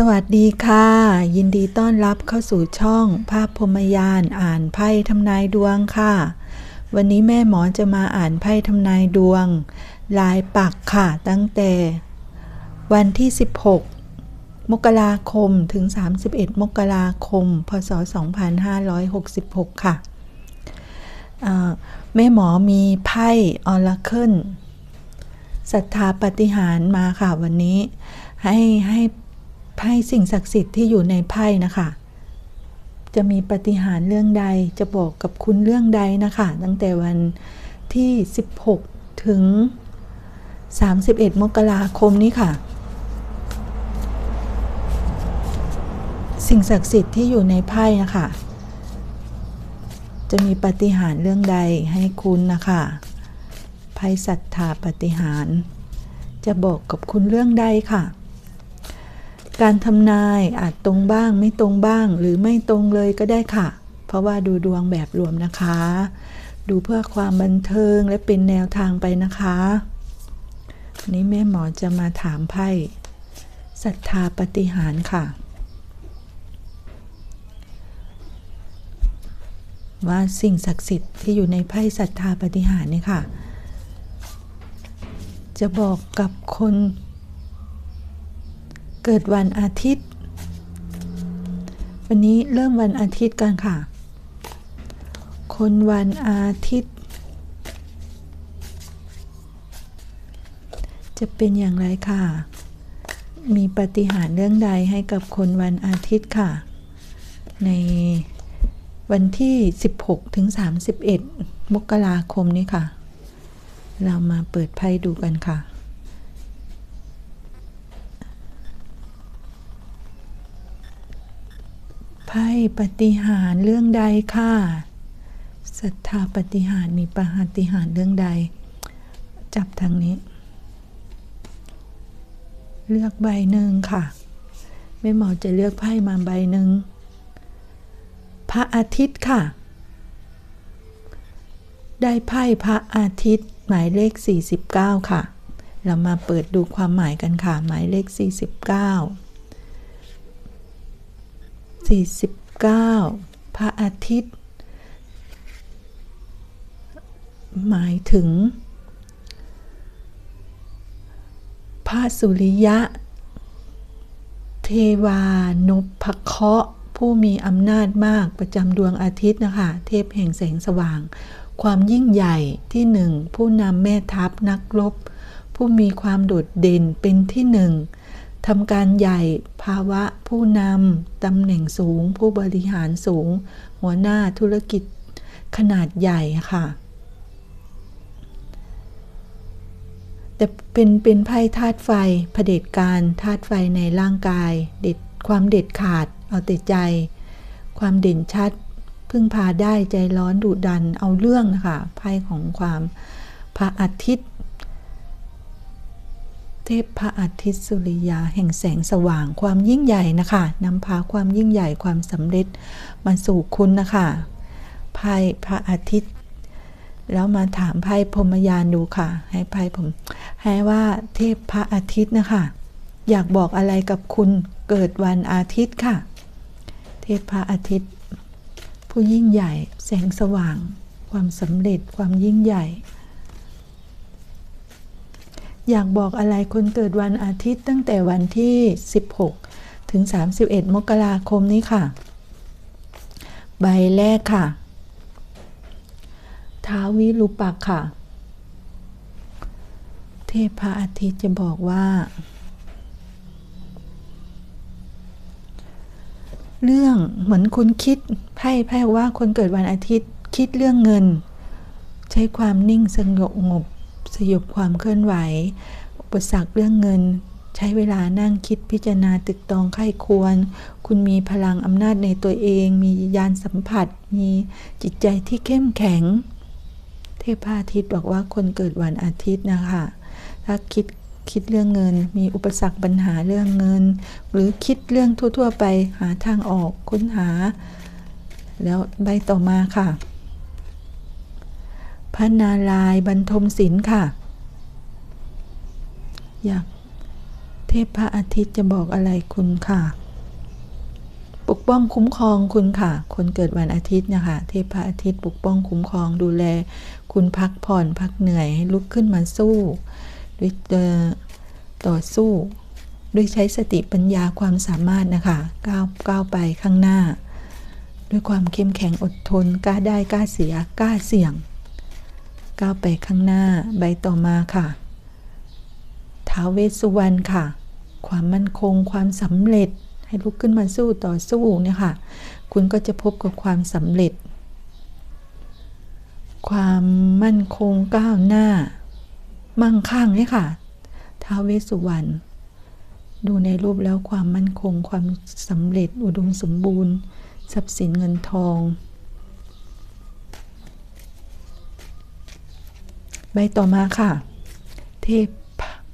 สวัสดีค่ะ ยินดีต้อนรับเข้าสู่ช่อง ภาพพมยานอ่านไพ่ทำนายดวงค่ะ วันนี้แม่หมอจะมาอ่านไพ่ทำนายดวง ลายปักค่ะ ตั้งแต่ วันที่ 16 มกราคมถึง 31 มกราคม พศ 2566 ค่ะอ่าแม่หมอมีไพ่ออราเคิลศรัทธาปฏิหารมาค่ะวันนี้ให้ให้ ไพ่สิ่งศักดิ์สิทธิ์ที่อยู่ในไพ่นะคะ จะมีปฏิหารเรื่องใดจะบอกกับคุณเรื่องใดนะคะ ตั้งแต่วันที่ 16 ถึง 31 มกราคมนี้ค่ะ สิ่งศักดิ์สิทธิ์ที่อยู่ในไพ่นะคะจะมีปฏิหารเรื่องใดให้คุณนะคะไพ่ศรัทธาปฏิหาร จะบอกกับคุณเรื่องใดค่ะ การทำนายอาจตรงบ้างไม่ตรงบ้าง หรือไม่ตรงเลยก็ได้ค่ะ เพราะว่าดูดวงแบบรวมนะคะ ดูเพื่อความบันเทิงและเป็นแนวทางไปนะคะวันนี้แม่หมอจะมาถามไพ่ศรัทธาปฏิหารค่ะ ว่าสิ่งศักดิ์สิทธิ์ที่อยู่ในไพ่ศรัทธาปฏิหารเนี่ยค่ะ จะบอกกับคน เกิดวันอาทิตย์ วันนี้เริ่มวันอาทิตย์กันค่ะ คนวันอาทิตย์ จะเป็นอย่างไรค่ะ มีปฏิหารเรื่องใดให้กับคนวันอาทิตย์ค่ะ ในวันที่ 16 ถึง 31 มกราคมนี้ค่ะ เรามาเปิดไพ่ดูกันค่ะ ไพ่ปฏิหารเรื่องใดค่ะศรัทธาปฏิหารมีปาฏิหารเรื่องใด จับทางนี้ เลือกใบหนึ่งค่ะแม่หมอจะเลือกไพ่มาใบหนึ่งพระอาทิตย์ค่ะ ได้ไพ่พระอาทิตย์ หมายเลข 49 ค่ะ เรามาเปิดดูความหมายกันค่ะ หมายเลข 49 49 พระอาทิตย์ หมายถึง พระสุริยะ เทวานพเคราะห์ผู้มีอำนาจมากประจำดวงอาทิตย์นะคะ เทพแห่งแสงสว่าง ความยิ่งใหญ่ที่หนึ่ง ผู้นำแม่ทัพนักรบ ผู้มีความโดดเด่นเป็นที่หนึ่ง ทำการใหญ่ภาวะผู้นำตำแหน่งสูง ผู้บริหารสูง หัวหน้าธุรกิจขนาดใหญ่ค่ะ แต่เป็นเป็นไพ่ธาตุไฟเผด็จการธาตุไฟในร่างกาย เด็ดความเด็ดขาด เอาแต่ใจ ความเด่นชัด พึ่งพาได้ใจร้อนดุดันเอาเรื่องนะคะไพ่ของความพระอาทิตย์ เทพพระอาทิตย์สุริยาแห่งแสงสว่างความยิ่งใหญ่นะคะนำพาความยิ่งใหญ่ความสำเร็จมาสู่คุณนะคะไพ่พระอาทิตย์ แล้วมาถามไพ่พรมยานดูค่ะ ให้ไพ่ผม ให้ว่าเทพพระอาทิตย์นะคะ อยากบอกอะไรกับคุณเกิดวันอาทิตย์ค่ะ เทพพระอาทิตย์ ผู้ยิ่งใหญ่ แสงสว่าง ความสำเร็จความยิ่งใหญ่ อยากบอกอะไรคนเกิดวันอาทิตย์ตั้งแต่วันที่ 16 ถึง 31 มกราคมนี้ค่ะ ใบแรกค่ะ ท้าวิรูปักษ์ค่ะ เทพพระอาทิตย์จะบอกว่า เรื่องเหมือนคุณคิดไพ่ไพ่ว่าคนเกิดวันอาทิตย์คิดเรื่องเงิน ใช้ความนิ่งสงบงบ สยบความเคลื่อนไหว อุปสรรคเรื่องเงิน ใช้เวลานั่งคิดพิจารณาตึกตองไข้ควร คุณมีพลังอำนาจในตัวเอง มียานสัมผัส มีจิตใจที่เข้มแข็ง เทพอาทิตย์บอกว่าคนเกิดวันอาทิตย์นะคะ ถ้าคิดคิดเรื่องเงิน มีอุปสรรคปัญหาเรื่องเงิน หรือคิดเรื่องทั่ว ๆ ไปหาทางออกค้นหา แล้วใบต่อมาค่ะ ระนารายบรรทมศิลป์ค่ะ อยากเทพพระอาทิตย์จะบอกอะไรคุณค่ะ ปกป้องคุ้มครองคุณค่ะ คนเกิดวันอาทิตย์นะคะ เทพพระอาทิตย์ปกป้องคุ้มครองดูแล คุณพักผ่อนพักเหนื่อยให้ลุกขึ้นมาสู้ด้วยต่อสู้ด้วยใช้สติปัญญาความสามารถนะคะก้าวก้าวไปข้างหน้า ด้วยความเข้มแข็งอดทนกล้าได้กล้าเสียกล้าเสี่ยง ก้าวไปข้างหน้าใบต่อมาค่ะท้าวเวสสุวรรณค่ะ ความมั่นคงความสำเร็จให้ลุกขึ้นมาสู้ต่อสู้เนี่ยค่ะ คุณก็จะพบกับความสำเร็จ ความมั่นคงก้าวหน้า มั่งคั่งเนี่ยค่ะท้าวเวสสุวรรณดูในรูปแล้วความมั่นคงความสำเร็จอุดมสมบูรณ์ ทรัพย์สินเงินทอง ใบต่อมาค่ะเทพ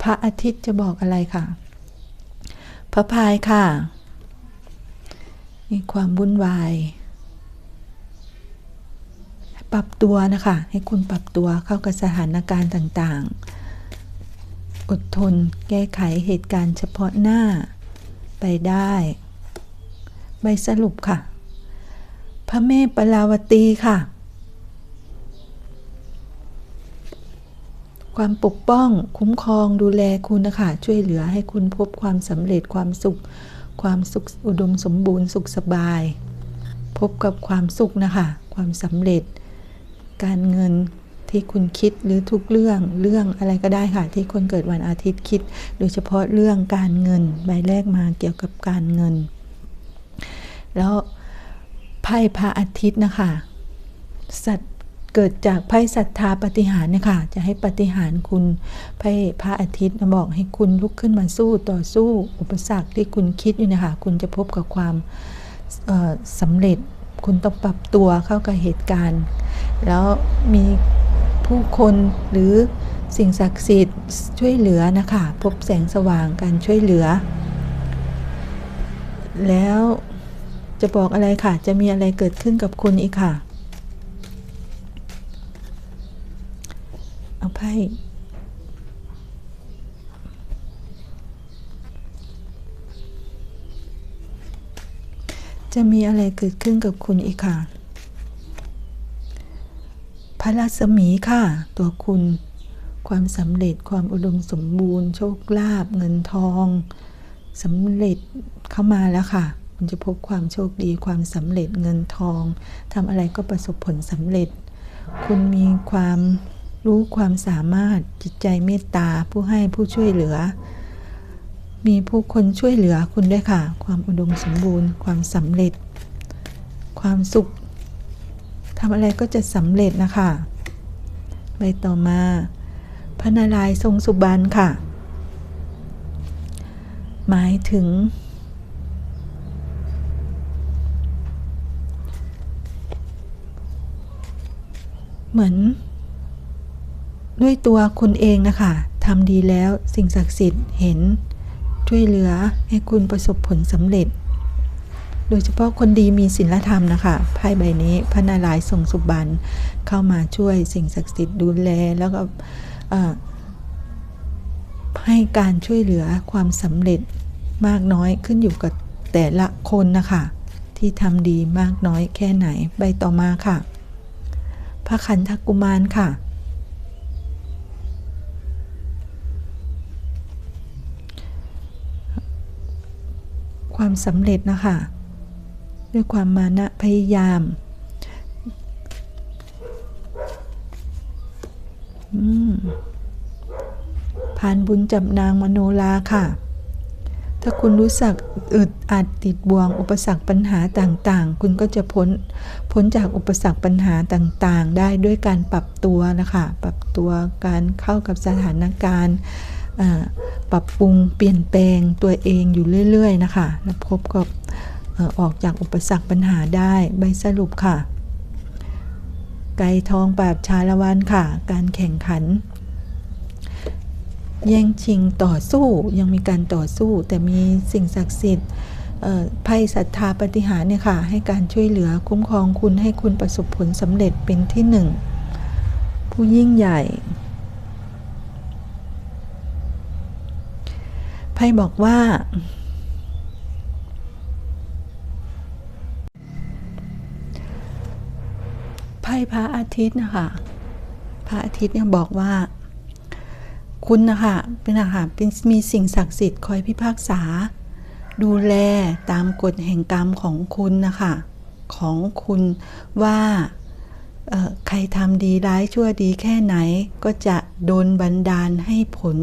พระอาทิตย์จะบอกอะไรค่ะ พระพายค่ะมีความวุ่นวาย ปรับตัวนะคะ ให้คุณปรับตัวเข้ากับสถานการณ์ต่างๆ อดทนแก้ไขเหตุการณ์เฉพาะหน้าไปได้ ใบสรุปค่ะ พระเมปปลาวตีค่ะ ความปกป้อง คุ้มครองดูแลคุณนะคะช่วยเหลือให้คุณพบความสำเร็จความสุข ความสุขอุดมสมบูรณ์สุขสบาย พบกับความสุขนะคะความสำเร็จ การเงินที่คุณคิดหรือทุกเรื่องเรื่องอะไรก็ได้ค่ะ ที่คนเกิดวันอาทิตย์คิด โดยเฉพาะเรื่องการเงินใบแรกมาเกี่ยวกับการเงิน แล้วไพ่พระอาทิตย์นะคะสัตว เกิดจากไพ่ศรัทธาปฏิหารเนี่ยค่ะ จะให้ปฏิหารคุณไพ่พระอาทิตย์บอกให้คุณลุกขึ้นมาสู้ต่อสู้อุปสรรคที่คุณคิดอยู่นะคะคุณจะพบกับความสำเร็จ คุณต้องปรับตัวเข้ากับเหตุการณ์ แล้วมีผู้คนหรือสิ่งศักดิ์สิทธิ์ช่วยเหลือนะคะ พบแสงสว่างการช่วยเหลือ แล้วจะบอกอะไรค่ะ จะมีอะไรเกิดขึ้นกับคุณอีกค่ะเอาไพ่ จะมีอะไรเกิดขึ้นกับคุณอีกค่ะ พระรัศมีค่ะ ตัวคุณ ความสำเร็จความอุดมสมบูรณ์ โชคลาภเงินทองสำเร็จเข้ามาแล้วค่ะ คุณจะพบความโชคดีความสำเร็จเงินทองทำอะไรก็ประสบผลสำเร็จ คุณมีความรู้ความสามารถจิตใจเมตตาผู้ให้ผู้ช่วยเหลือ มีผู้คนช่วยเหลือคุณด้วยค่ะ ความอุดมสมบูรณ์ ความสำเร็จ ความสุขทำอะไรก็จะสำเร็จนะคะไปต่อมา พระนารายณ์ทรงสุบานค่ะ หมายถึง เหมือน ด้วยตัวคุณเองนะคะทำดีแล้วสิ่งศักดิ์สิทธิ์เห็น ช่วยเหลือให้คุณประสบผลสำเร็จ โดยเฉพาะคนดีมีศีลธรรมนะคะไพ่ใบนี้พระนารายณ์ทรงสุบันเข้ามาช่วยสิ่งศักดิ์สิทธิ์ดูแลแล้วก็ให้การช่วยเหลือความสำเร็จมากน้อยขึ้นอยู่กับแต่ละคนนะคะที่ทำดีมากน้อยแค่ไหนใบต่อมาค่ะ พระขันธกุมารค่ะ ความสำเร็จนะคะ ด้วยความมานะพยายาม ผ่านบุญจับนางมโนลาค่ะ ถ้าคุณรู้สึกอึดอัดติดบ่วง อุปสรรคปัญหาต่างๆ คุณก็จะพ้นพ้นจากอุปสรรคปัญหาต่างๆ ได้ด้วยการปรับตัวนะคะ ปรับตัวการเข้ากับสถานการณ์ ปรับปรุงเปลี่ยนแปลงตัวเองอยู่เรื่อย ๆ นะคะแล้วพบกับออกจากอุปสรรคปัญหาได้ใบสรุปค่ะ ไก่ทองปราบชาละวันค่ะ การแข่งขัน แย่งชิงต่อสู้ยังมีการต่อสู้ แต่มีสิ่งศักดิ์สิทธิ์ไพ่ศรัทธาปฏิหารเนี่ยค่ะ ให้การช่วยเหลือคุ้มครองคุณให้คุณประสบผลสำเร็จเป็นที่หนึ่ง ผู้ยิ่งใหญ่ ไพ่บอกว่า ไพ่พระอาทิตย์นะคะ พระอาทิตย์เนี่ยบอกว่า คุณนะคะเป็นนะคะเป็นมีสิ่งศักดิ์สิทธิ์คอยพิพากษา ดูแลตามกฎแห่งกรรมของคุณนะคะ ของคุณว่าใครทำดีร้ายชั่วดีแค่ไหนก็จะโดนบันดาลให้ผล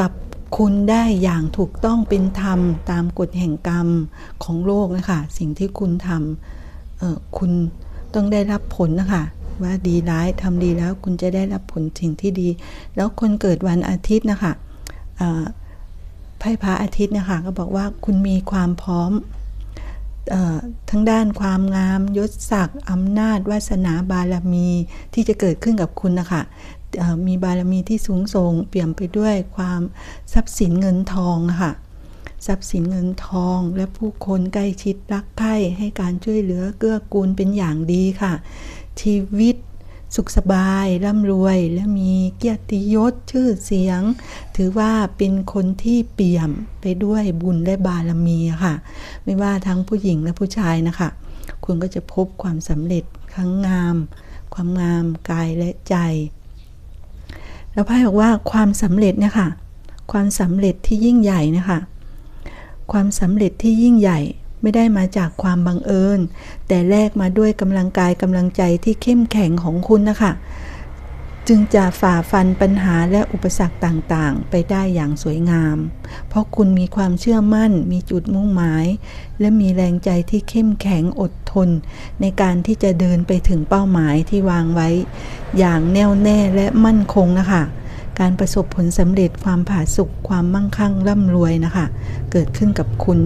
กับ คุณได้อย่างถูกต้องเป็นธรรมตามกฎแห่งกรรมของโลกนะคะ สิ่งที่คุณทำคุณต้องได้รับผลนะคะ ว่าดีร้ายทำดีแล้วคุณจะได้รับผลสิ่งที่ดี แล้วคนเกิดวันอาทิตย์นะคะไพ่พระอาทิตย์นะคะก็บอกว่าคุณมีความพร้อมออทั้งด้านความงามยศศักดิ์อำนาจวาสนาบารมีที่จะเกิดขึ้นกับคุณนะคะ มีบารมีที่สูงส่งเปี่ยมไปด้วยความทรัพย์สินเงินทองนะคะทรัพย์สินเงินทองและผู้คนใกล้ชิดรักใคร่ให้การช่วยเหลือเกื้อกูลเป็นอย่างดีค่ะ ชีวิตสุขสบายร่ำรวยและมีเกียรติยศชื่อเสียง ถือว่าเป็นคนที่เปี่ยมไปด้วยบุญและบารมีค่ะ ไม่ว่าทั้งผู้หญิงและผู้ชายนะคะ คุณก็จะพบความสำเร็จครั้งงาม ความงามกายและใจ แล้วไพ่บอกว่าความสำเร็จเนี่ยค่ะ ความสำเร็จที่ยิ่งใหญ่เนะคะความสำเร็จที่ยิ่งใหญ่ไม่ได้มาจากความบังเอิญ แต่แลกมาด้วยกำลังกายกำลังใจที่เข้มแข็งของคุณนะคะ จึงจะฝ่าฟันปัญหาและอุปสรรคต่างๆ ไปได้อย่างสวยงาม เพราะคุณมีความเชื่อมั่น มีจุดมุ่งหมาย และมีแรงใจที่เข้มแข็งอดทน ในการที่จะเดินไปถึงเป้าหมายที่วางไว้ อย่างแน่วแน่และมั่นคงนะคะ การประสบผลสำเร็จความผาสุกความมั่งคั่งร่ำรวยนะคะ เกิดขึ้นกับคุณ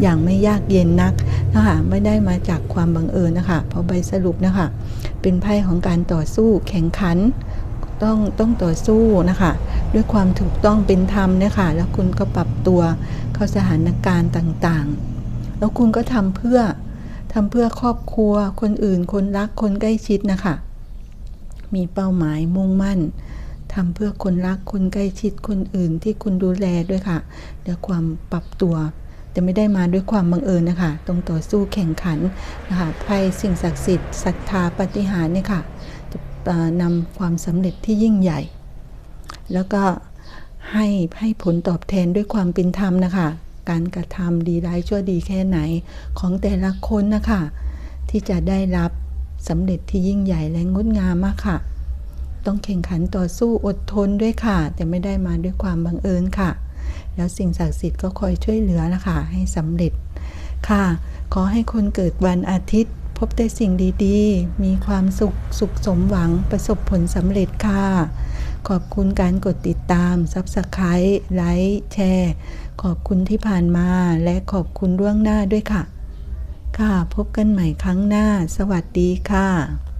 อย่างไม่ยากเย็นนักนะคะไม่ได้มาจากความบังเอิญนะคะเพราะใบสรุปนะคะ เป็นไพ่ของการต่อสู้แข่งขัน ต้องต้องต่อสู้นะคะ ด้วยความถูกต้องเป็นธรรมเนี่ยค่ะ แล้วคุณก็ปรับตัวเข้าสถานการณ์ต่างๆ แล้วคุณก็ทำเพื่อทำเพื่อครอบครัวคนอื่นคนรักคนใกล้ชิดนะคะ มีเป้าหมายมุ่งมั่นทำเพื่อคนรักคนใกล้ชิดคนอื่นที่คุณดูแลด้วยค่ะและความปรับตัวแต่ไม่ได้มาด้วยความบังเอิญนะคะ ต้องต่อสู้แข่งขันนะคะไพ่สิ่งศักดิ์สิทธิ์ศรัทธาปฏิหารเนี่ยค่ะจะ นำความสำเร็จที่ยิ่งใหญ่ แล้วก็ให้ให้ผลตอบแทนด้วยความเป็นธรรมนะคะ การกระทำดีร้ายชั่วดีแค่ไหนของแต่ละคนนะคะ ที่จะได้รับสำเร็จที่ยิ่งใหญ่และงดงามมากค่ะ ต้องแข่งขันต่อสู้อดทนด้วยค่ะ แต่ไม่ได้มาด้วยความบังเอิญค่ะ แล้วสิ่งศักดิ์สิทธิ์ก็คอยช่วยเหลือนะคะ ให้สำเร็จค่ะ ขอให้คนเกิดวันอาทิตย์ บแต่สิ่งดีๆ มีความสุข สุขสมหวัง ประสบผลสำเร็จค่ะ ขอบคุณการกดติดตาม ซับสไครต์ไลค์ แชร์ ขอบคุณที่ผ่านมา และขอบคุณล่วงหน้าด้วยค่ะ ค่ะ พบกันใหม่ครั้งหน้า สวัสดีค่ะ